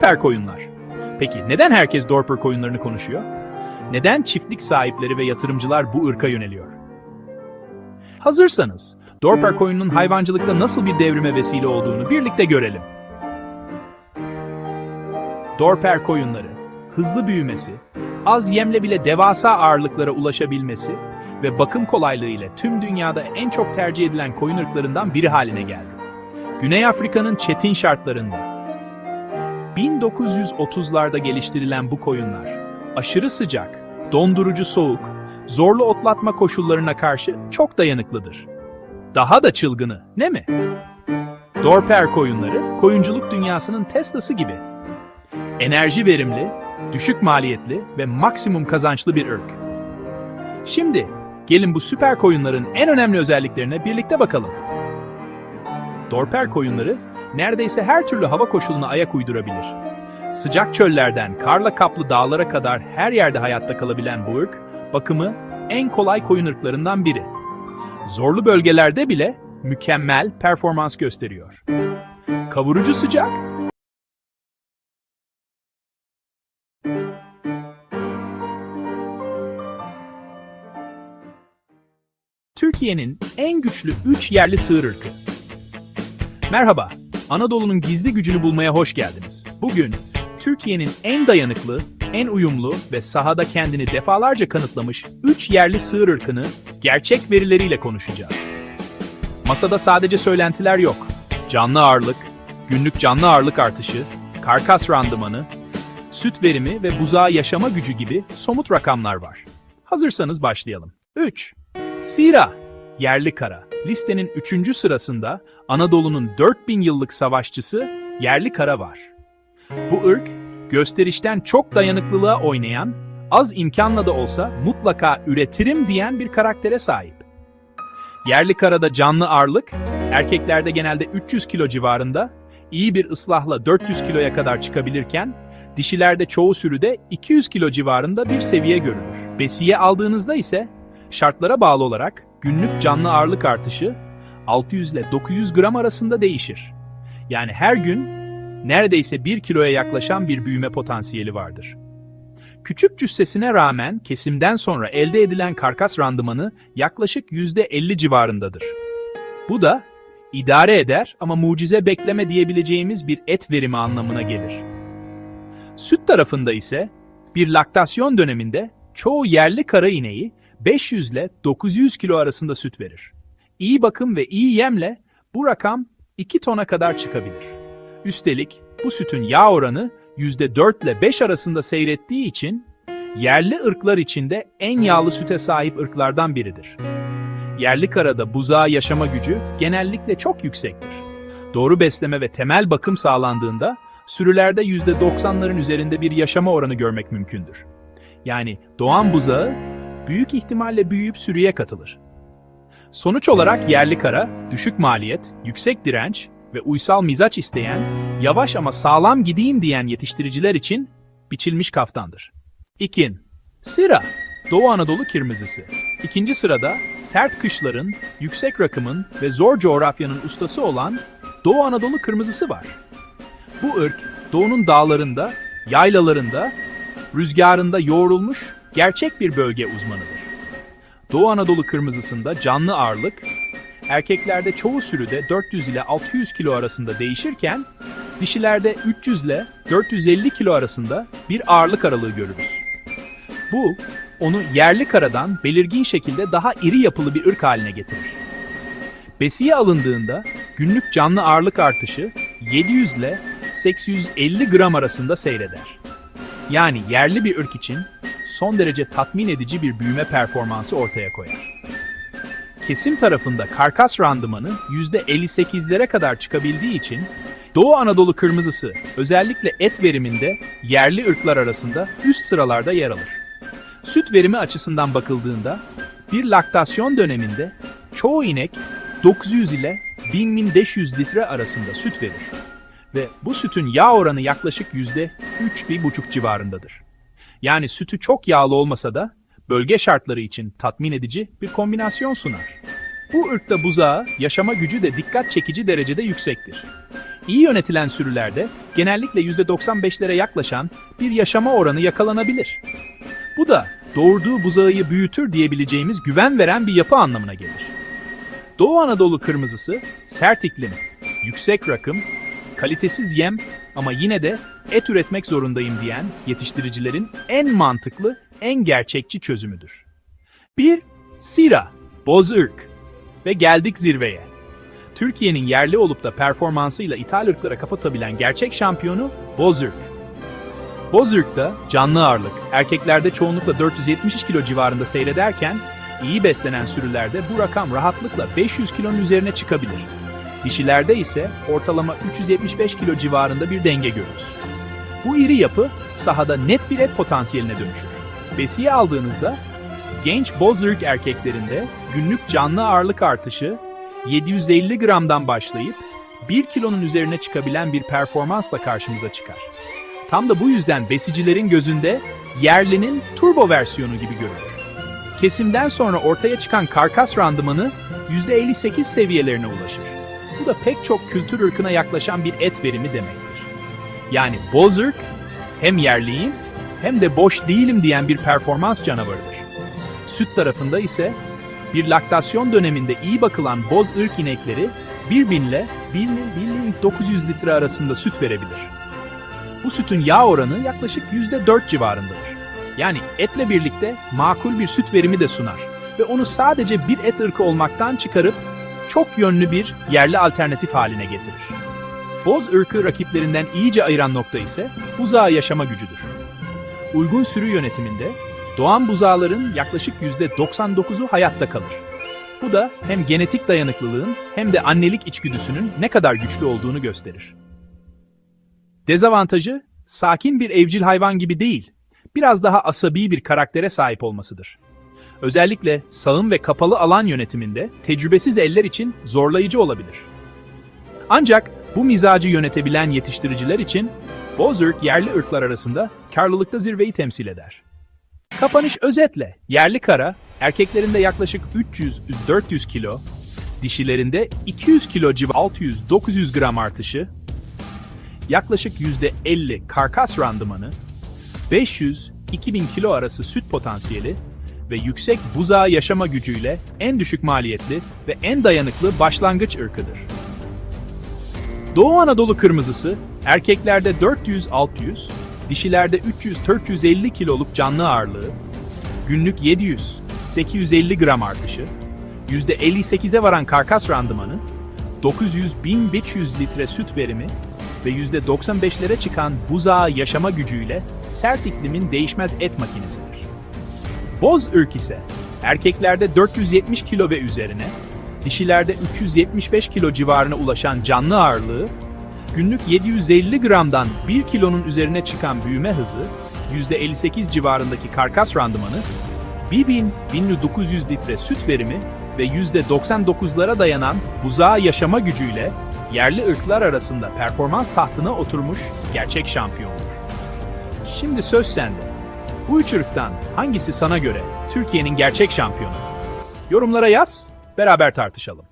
Dorper koyunlar. Peki neden herkes Dorper koyunlarını konuşuyor? Neden çiftlik sahipleri ve yatırımcılar bu ırka yöneliyor? Hazırsanız, Dorper koyunun hayvancılıkta nasıl bir devrime vesile olduğunu birlikte görelim. Dorper koyunları, hızlı büyümesi, az yemle bile devasa ağırlıklara ulaşabilmesi ve bakım kolaylığı ile tüm dünyada en çok tercih edilen koyun ırklarından biri haline geldi. Güney Afrika'nın çetin şartlarında 1930'larda geliştirilen bu koyunlar aşırı sıcak, dondurucu soğuk, zorlu otlatma koşullarına karşı çok dayanıklıdır. Daha da çılgını, ne mi? Dorper koyunları koyunculuk dünyasının Tesla'sı gibi. Enerji verimli, düşük maliyetli ve maksimum kazançlı bir ırk. Şimdi gelin bu süper koyunların en önemli özelliklerine birlikte bakalım. Dorper koyunları neredeyse her türlü hava koşuluna ayak uydurabilir. Sıcak çöllerden karla kaplı dağlara kadar her yerde hayatta kalabilen bu ırk, bakımı en kolay koyun ırklarından biri. Zorlu bölgelerde bile mükemmel performans gösteriyor. Kavurucu sıcak, Türkiye'nin en güçlü 3 yerli sığır ırkı. Merhaba, Anadolu'nun gizli gücünü bulmaya hoş geldiniz. Bugün Türkiye'nin en dayanıklı, en uyumlu ve sahada kendini defalarca kanıtlamış 3 yerli sığır ırkını gerçek verileriyle konuşacağız. Masada sadece söylentiler yok. Canlı ağırlık, günlük canlı ağırlık artışı, karkas randımanı, süt verimi ve buzağa yaşama gücü gibi somut rakamlar var. Hazırsanız başlayalım. 3. Sira, yerli kara. Listenin 3. sırasında Anadolu'nun 4000 yıllık savaşçısı yerli kara var. Bu ırk, gösterişten çok dayanıklılığa oynayan, az imkanla da olsa mutlaka üretirim diyen bir karaktere sahip. Yerli karada canlı ağırlık, erkeklerde genelde 300 kilo civarında, iyi bir ıslahla 400 kiloya kadar çıkabilirken, dişilerde çoğu sürüde 200 kilo civarında bir seviye görülür. Besiye aldığınızda ise, şartlara bağlı olarak günlük canlı ağırlık artışı 600 ile 900 gram arasında değişir. Yani her gün neredeyse 1 kiloya yaklaşan bir büyüme potansiyeli vardır. Küçük cüssesine rağmen kesimden sonra elde edilen karkas randımanı yaklaşık %50 civarındadır. Bu da idare eder ama mucize bekleme diyebileceğimiz bir et verimi anlamına gelir. Süt tarafında ise bir laktasyon döneminde çoğu yerli kara ineği 500 ile 900 kilo arasında süt verir. İyi bakım ve iyi yemle bu rakam 2 tona kadar çıkabilir. Üstelik bu sütün yağ oranı %4 ile 5 arasında seyrettiği için yerli ırklar içinde en yağlı süte sahip ırklardan biridir. Yerli karada buzağa yaşama gücü genellikle çok yüksektir. Doğru besleme ve temel bakım sağlandığında sürülerde %90'ların üzerinde bir yaşama oranı görmek mümkündür. Yani doğan buzağı büyük ihtimalle büyüyüp sürüye katılır. Sonuç olarak yerli kara, düşük maliyet, yüksek direnç ve uysal mizaç isteyen, yavaş ama sağlam gideyim diyen yetiştiriciler için biçilmiş kaftandır. İkin, Sira, Doğu Anadolu kırmızısı. İkinci sırada sert kışların, yüksek rakımın ve zor coğrafyanın ustası olan Doğu Anadolu kırmızısı var. Bu ırk, doğunun dağlarında, yaylalarında, rüzgarında yoğrulmuş gerçek bir bölge uzmanıdır. Doğu Anadolu kırmızısında canlı ağırlık, erkeklerde çoğu sürüde 400 ile 600 kilo arasında değişirken, dişilerde 300 ile 450 kilo arasında bir ağırlık aralığı görürüz. Bu, onu yerli karadan belirgin şekilde daha iri yapılı bir ırk haline getirir. Besiye alındığında günlük canlı ağırlık artışı 700 ile 850 gram arasında seyreder. Yani yerli bir ırk için son derece tatmin edici bir büyüme performansı ortaya koyar. Kesim tarafında karkas randımanı %58'lere kadar çıkabildiği için Doğu Anadolu kırmızısı özellikle et veriminde yerli ırklar arasında üst sıralarda yer alır. Süt verimi açısından bakıldığında bir laktasyon döneminde çoğu inek 900 ile 1000-1500 litre arasında süt verir ve bu sütün yağ oranı yaklaşık %3-1,5 civarındadır. Yani sütü çok yağlı olmasa da bölge şartları için tatmin edici bir kombinasyon sunar. Bu ırkta buzağı yaşama gücü de dikkat çekici derecede yüksektir. İyi yönetilen sürülerde genellikle %95'lere yaklaşan bir yaşama oranı yakalanabilir. Bu da doğurduğu buzağıyı büyütür diyebileceğimiz güven veren bir yapı anlamına gelir. Doğu Anadolu kırmızısı sert iklim, yüksek rakım, kalitesiz yem ama yine de et üretmek zorundayım diyen yetiştiricilerin en mantıklı, en gerçekçi çözümüdür. 1. Sira, boz ırk. Ve geldik zirveye. Türkiye'nin yerli olup da performansıyla ithal ırklara kafa tutabilen gerçek şampiyonu boz ırk. Bozürk'ta canlı ağırlık, erkeklerde çoğunlukla 470 kilo civarında seyrederken, iyi beslenen sürülerde bu rakam rahatlıkla 500 kilonun üzerine çıkabilir. Dişilerde ise ortalama 375 kilo civarında bir denge görürüz. Bu iri yapı sahada net bir et potansiyeline dönüşür. Besiye aldığınızda genç bozürk erkeklerinde günlük canlı ağırlık artışı 750 gramdan başlayıp 1 kilonun üzerine çıkabilen bir performansla karşımıza çıkar. Tam da bu yüzden besicilerin gözünde yerlinin turbo versiyonu gibi görülür. Kesimden sonra ortaya çıkan karkas randımanı %58 seviyelerine ulaşır. Bu da pek çok kültür ırkına yaklaşan bir et verimi demektir. Yani boz ırk hem yerliyim hem de boş değilim diyen bir performans canavarıdır. Süt tarafında ise bir laktasyon döneminde iyi bakılan boz ırk inekleri 1000 ile 1900 litre arasında süt verebilir. Bu sütün yağ oranı yaklaşık %4 civarındadır. Yani etle birlikte makul bir süt verimi de sunar ve onu sadece bir et ırkı olmaktan çıkarıp çok yönlü bir yerli alternatif haline getirir. Boz ırkı rakiplerinden iyice ayıran nokta ise buzağı yaşama gücüdür. Uygun sürü yönetiminde doğan buzağların yaklaşık %99'u hayatta kalır. Bu da hem genetik dayanıklılığın hem de annelik içgüdüsünün ne kadar güçlü olduğunu gösterir. Dezavantajı, sakin bir evcil hayvan gibi değil, biraz daha asabi bir karaktere sahip olmasıdır. Özellikle sağım ve kapalı alan yönetiminde tecrübesiz eller için zorlayıcı olabilir. Ancak bu mizacı yönetebilen yetiştiriciler için Bozırk yerli ırklar arasında karlılıkta zirveyi temsil eder. Kapanış özetle yerli kara erkeklerinde yaklaşık 300-400 kilo, dişilerinde 200 kilo civarı 600-900 gram artışı, yaklaşık %50 karkas randımanı, 500-2000 kilo arası süt potansiyeli ve yüksek buzağı yaşama gücüyle en düşük maliyetli ve en dayanıklı başlangıç ırkıdır. Doğu Anadolu kırmızısı erkeklerde 400-600, dişilerde 300-450 kiloluk canlı ağırlığı, günlük 700-850 gram artışı, %58'e varan karkas randımanı, 900-1500 litre süt verimi ve %95'lere çıkan buzağı yaşama gücüyle sert iklimin değişmez et makinesidir. Boz ırk ise erkeklerde 470 kilo ve üzerine, dişilerde 375 kilo civarına ulaşan canlı ağırlığı, günlük 750 gramdan 1 kilonun üzerine çıkan büyüme hızı, %58 civarındaki karkas randımanı, 1000-1900 litre süt verimi ve %99'lara dayanan buzağı yaşama gücüyle yerli ırklar arasında performans tahtına oturmuş gerçek şampiyondur. Şimdi söz sende. Bu üç ırktan hangisi sana göre Türkiye'nin gerçek şampiyonu? Yorumlara yaz, beraber tartışalım.